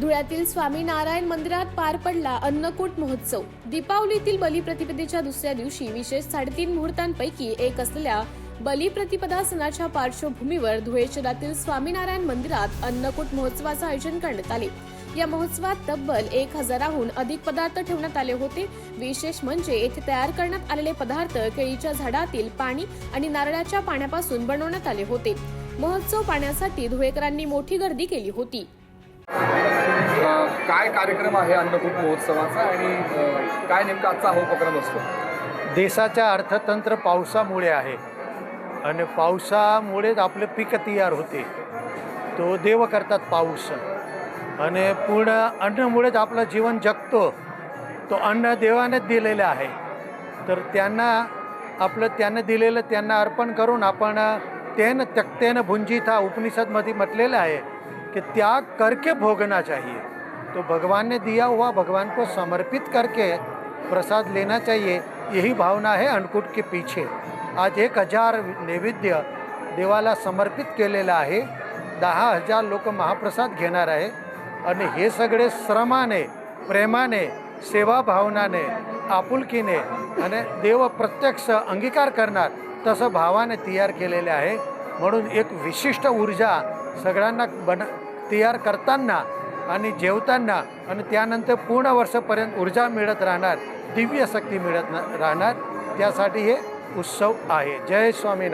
धुळ्यातील स्वामीनारायण मंदिरात पार पडला अन्नकूट महोत्सव. दीपावलीतील बलिप्रतिपदेच्या दुसऱ्या दिवशी विशेष साडेतीन मुहूर्तांपैकी एक असलेल्या बलिप्रतिपदा सणाच्या पार्श्वभूमीवर धुळे शहरातील स्वामीनारायण मंदिरात अन्नकूट महोत्सवाचं आयोजन करण्यात आले. या महोत्सवात तब्बल एक हजाराहून अधिक पदार्थ ठेवण्यात आले होते. विशेष म्हणजे येथे तयार करण्यात आलेले पदार्थ केळीच्या झाडातील पाणी आणि नारळाच्या पाण्यापासून बनवण्यात आले होते. महोत्सव पाण्यासाठी धुळेकरांनी मोठी गर्दी केली होती. काय कार्यक्रम आहे अन्नकूट महोत्सवाचा आणि काय नेमका आजचा हा उपक्रम असतो? देशाच्या अर्थतंत्र पावसामुळे आहे. आणि पावसामुळेच आपलं पीक तयार होते. तो देव करतात पाऊस. आणि पूर्ण अन्नमुळेच आपलं जीवन जगतो. तो अन्न देवानेच दिलेलं आहे. तर त्यांना आपलं त्यानं दिलेलं त्यांना अर्पण करून आपण तेन त्यक्तेन हा उपनिषदमध्ये म्हटलेलं आहे की त्याग करके भोगना चाहिए. तो भगवान ने दिया हुआ भगवान को समर्पित करके प्रसाद लेना चाहिए यही भावना है अन्नकूट के पीछे। आज एक हजार नैवेद्य देवाला समर्पित केलेलं आहे दहा हजार लोक महाप्रसाद घेणार आहे आणि हे सगळे श्रमाने प्रेमाने सेवाभावनाने आपुलकीने आणि देव प्रत्यक्ष अंगीकार करणार तसं भावाने तयार केलेले आहे. म्हणून एक विशिष्ट ऊर्जा सगळ्यांना बन तयार करताना आणि जेवताना आणि त्यानंतर पूर्ण वर्षापर्यंत ऊर्जा मिळत राहणार दिव्य शक्ती मिळत राहणार त्यासाठी हे उत्सव आहे. जय स्वामीनारायण.